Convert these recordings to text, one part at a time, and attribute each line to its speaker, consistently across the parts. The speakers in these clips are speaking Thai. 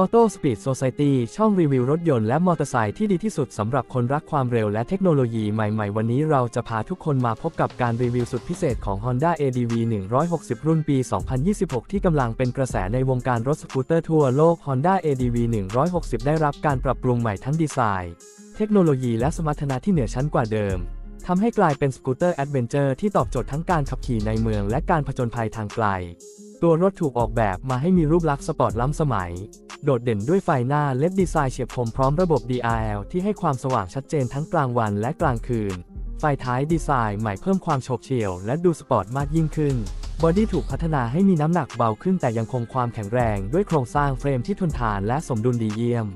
Speaker 1: Auto Speed Society ช่องรีวิวรถยนต์และมอเตอร์ไซค์ที่ดีที่สุดสำหรับคนรักความเร็วและเทคโนโลยีใหม่ๆ วันนี้เราจะพาทุกคนมาพบกับการรีวิวสุดพิเศษของ Honda ADV 160 รุ่นปี 2026 ที่กำลังเป็นกระแสในวงการรถสกูตเตอร์ทั่วโลก Honda ADV 160 ได้รับการปรับปรุงใหม่ทั้งดีไซน์ เทคโนโลยีและสมรรถนะที่เหนือชั้นกว่าเดิมทำให้กลายเป็นสกูตเตอร์แอดเวนเจอร์ที่ตอบโจทย์ทั้งการขับขี่ในเมืองและการผจญภัยทางไกล ตัวรถถูกออกแบบมาให้มีรูปลักษณ์สปอร์ตล้ำสมัย โดดเด่นด้วยไฟหน้าเล็ดดีไซน์เฉียบคมพร้อมระบบ DRL ที่ให้ความสว่างชัดเจนทั้งกลางวันและกลางคืน ไฟท้ายดีไซน์ใหม่เพิ่มความโฉบเฉี่ยวและดูสปอร์ตมากยิ่งขึ้น บอดี้ถูกพัฒนาให้มีน้ำหนักเบาขึ้นแต่ยังคงความแข็งแรงด้วยโครงสร้างเฟรมที่ทนทานและสมดุลดีเยี่ยม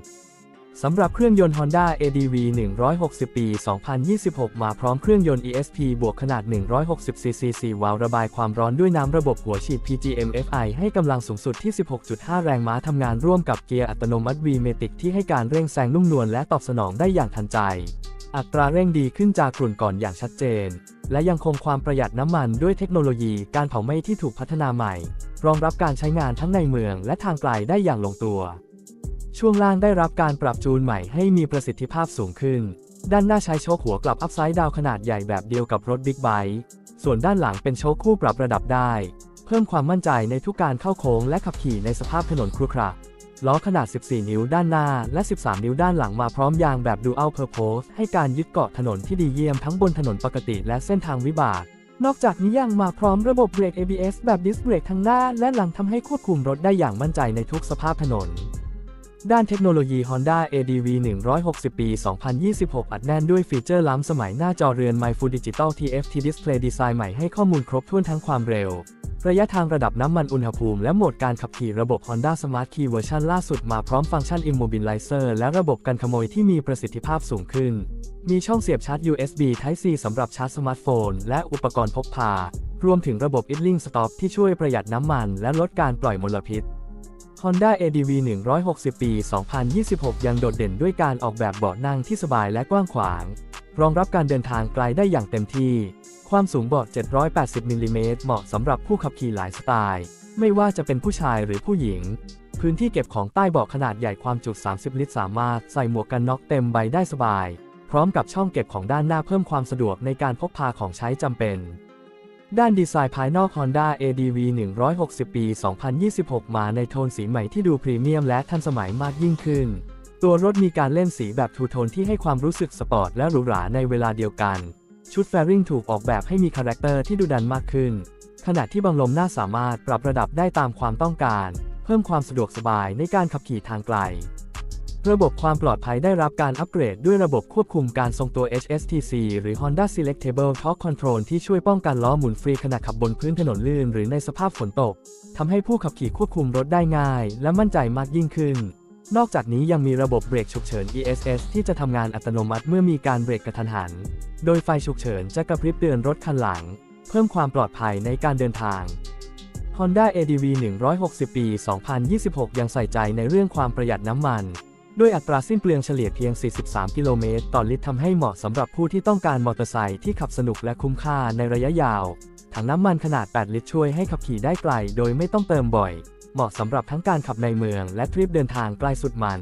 Speaker 1: สำหรับเครื่องยนต์ Honda ADV 160 ปี 2026 มาพร้อมเครื่องยนต์ ESP บวกขนาด 160 cc 4วาล์วระบายความร้อนด้วยน้ำระบบหัวฉีด PGM FI ให้กำลังสูงสุดที่ 16.5 แรงม้าทำงานร่วมกับเกียร์อัตโนมัติ V-Matic ที่ให้การเร่งแซงนุ่มนวลและตอบสนองได้อย่างทันใจ อัตราเร่งดีขึ้นจากกลุ่นก่อนอย่างชัดเจน และยังคงความประหยัดน้ำมันด้วยเทคโนโลยีการเผาไหม้ที่ถูกพัฒนาใหม่ รองรับการใช้งานทั้งในเมืองและทางไกลได้อย่างลงตัว ช่วงล่างได้รับการปรับจูนใหม่ให้มีประสิทธิภาพสูงขึ้น ด้านหน้าใช้โชคหัวกลับอัพไซด์ดาวขนาดใหญ่แบบเดียวกับรถบิ๊กไบค์ ส่วนด้านหลังเป็นโชคคู่ปรับระดับได้ เพิ่มความมั่นใจในทุกการเข้าโค้งและขับขี่ในสภาพถนนครุขระล้อขนาด 14 นิ้วด้านหน้าและ 13 นิ้วด้านหลังมาพร้อมยางแบบ Dual Purpose ให้การยึดเกาะถนนที่ดีเยี่ยมทั้งบนถนนปกติและเส้นทางวิบาก นอกจากนี้ยังมาพร้อมระบบเบรก ABS แบบดิสเบรกทั้งหน้า และหลังทำให้ควบคุมรถได้อย่างมั่นใจในทุกสภาพถนน ด้านเทคโนโลยี Honda ADV 160 ปี 2026 อัดแน่นด้วยฟีเจอร์ล้ำสมัยหน้าจอเรือน My Full Digital TFT Display ดีไซน์ใหม่ให้ข้อมูลครบถ้วนทั้งความเร็ว ระยะทางระดับน้ำมันอุณหภูมิและโหมดการขับขี่ระบบ Honda Smart Key เวอร์ชันล่าสุดมาพร้อมฟังก์ชัน Immobilizer และระบบกันขโมยที่มีประสิทธิภาพสูงขึ้น มีช่องเสียบชาร์จ USB Type C สำหรับชาร์จสมาร์ทโฟน และอุปกรณ์พกพา รวมถึงระบบ Idling Stop ที่ช่วยประหยัดน้ำมัน และลดการปล่อยมลพิษ Honda ADV 160 ปี 2026 ยังโดดเด่นด้วยการออกแบบเบาะนั่งที่สบายและกว้างขวาง รองรับการเดินทางไกลได้อย่างเต็มที่ ความสูงเบาะ 780 มิลลิเมตรเหมาะสำหรับผู้ขับขี่หลายสไตล์ ไม่ว่าจะเป็นผู้ชายหรือผู้หญิง พื้นที่เก็บของใต้เบาะขนาดใหญ่ความจุ 30 ลิตร สามารถใส่หมวกกันน็อกเต็มใบได้สบาย พร้อมกับช่องเก็บของด้านหน้าเพิ่มความสะดวกในการพกพาของใช้จำเป็น ด้านดีไซน์ภายนอก Honda ADV 160 ปี 2026 มาในโทนสีใหม่ที่ดูพรีเมียมและทันสมัยมากยิ่งขึ้น ตัวรถมีการเล่นสีแบบทูโทนที่ให้ความรู้สึกสปอร์ตและหรูหราในเวลาเดียวกัน ชุดแฟริงถูกออกแบบให้มีคาแรคเตอร์ที่ดูดันมากขึ้น ขณะที่บังลมหน้าสามารถปรับระดับได้ตามความต้องการ เพิ่มความสะดวกสบายในการขับขี่ทางไกล ระบบความปลอดภัยได้รับการอัปเกรดด้วยระบบควบคุมการทรงตัว HSTC หรือ Honda Selectable Torque Control ที่ช่วยป้องกันล้อหมุนฟรีขณะขับบนพื้นถนนลื่นหรือในสภาพฝนตก ทำให้ผู้ขับขี่ควบคุมรถได้ง่าย และมั่นใจมากยิ่งขึ้น นอกจากนี้ยังมีระบบเบรกฉุกเฉิน ESS ที่จะทำงานอัตโนมัติเมื่อมีการเบรกกระทันหัน โดยไฟฉุกเฉินจะกระพริบเตือนรถคันหลัง เพิ่มความปลอดภัยในการเดินทาง Honda ADV 160 ปี 2026 ยังใส่ใจในเรื่องความประหยัดน้ำมัน ด้วยอัตราสิ้นเปลืองเฉลี่ยเพียง 43 กิโลเมตร ต่อลิตรทำให้เหมาะสำหรับผู้ที่ต้องการมอเตอร์ไซค์ที่ขับสนุกและคุ้มค่าในระยะยาว ถังน้ำมันขนาด 8 ลิตรช่วยให้ขับขี่ได้ไกลโดยไม่ต้องเติมบ่อย เหมาะสำหรับทั้งการขับในเมืองและทริปเดินทางไกลสุดมัน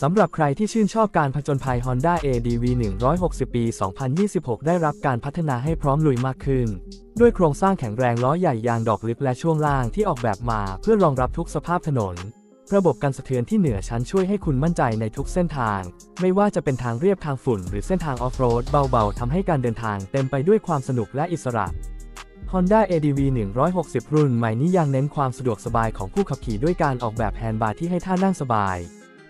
Speaker 1: สำหรับใครที่ชื่นชอบการผจญภัย Honda ADV 160 ปี 2026 ได้รับการพัฒนาให้พร้อมลุยมากขึ้น ด้วยโครงสร้างแข็งแรงล้อใหญ่ยางดอกลึกและช่วงล่างที่ออกแบบมาเพื่อรองรับทุกสภาพถนน ระบบกันสะเทือนที่เหนือชั้นช่วยให้คุณมั่นใจในทุกเส้นทาง ไม่ว่าจะเป็นทางเรียบทางฝุ่น หรือเส้นทางออฟโรดเบาๆทำให้การเดินทางเต็มไปด้วยความสนุกและอิสระ Honda ADV 160 รุ่นใหม่นี้ยังเน้นความสะดวกสบายของผู้ขับขี่ด้วยการออกแบบแฮนด์บาร์ที่ให้ท่านั่งสบาย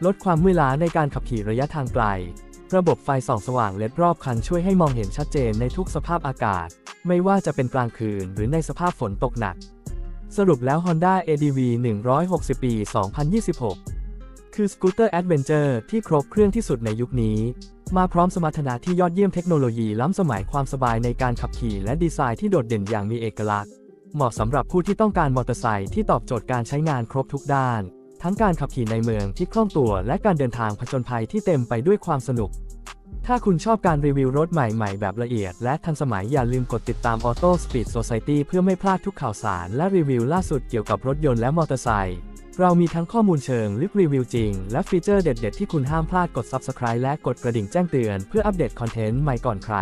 Speaker 1: ลดความเมื่อยล้าในการขับขี่ระยะทางไกล ระบบไฟส่องสว่างเลดรอบคันช่วยให้มองเห็นชัดเจนในทุกสภาพอากาศ ไม่ว่าจะเป็นกลางคืนหรือในสภาพฝนตกหนัก สรุปแล้ว Honda ADV 160 ปี 2026 คือสกูตเตอร์แอดเวนเจอร์ที่ครบเครื่องที่สุดในยุคนี้ มาพร้อมสมรรถนะที่ยอดเยี่ยมเทคโนโลยีล้ำสมัยความสบายในการขับขี่และดีไซน์ที่โดดเด่นอย่างมีเอกลักษณ์ เหมาะสำหรับผู้ที่ต้องการมอเตอร์ไซค์ที่ตอบโจทย์การใช้งานครบทุกด้าน ทั้งการขับขี่ในเมืองที่คล่องตัวและการเดินทางผจญภัยที่เต็มไปด้วยความสนุก ถ้าคุณชอบการรีวิวรถใหม่ๆ แบบละเอียด และทันสมัยอย่าลืมกดติดตาม Auto Speed Society เพื่อไม่พลาดทุกข่าวสารและรีวิวล่าสุดเกี่ยวกับรถยนต์และมอเตอร์ไซค์เรามีทั้งข้อมูลเชิงลึกรีวิวจริง และฟีเจอร์เด็ด ๆ ที่คุณห้ามพลาดกด Subscribe และกดกระดิ่งแจ้งเตือนเพื่ออัปเดตคอนเทนต์ใหม่ก่อนใคร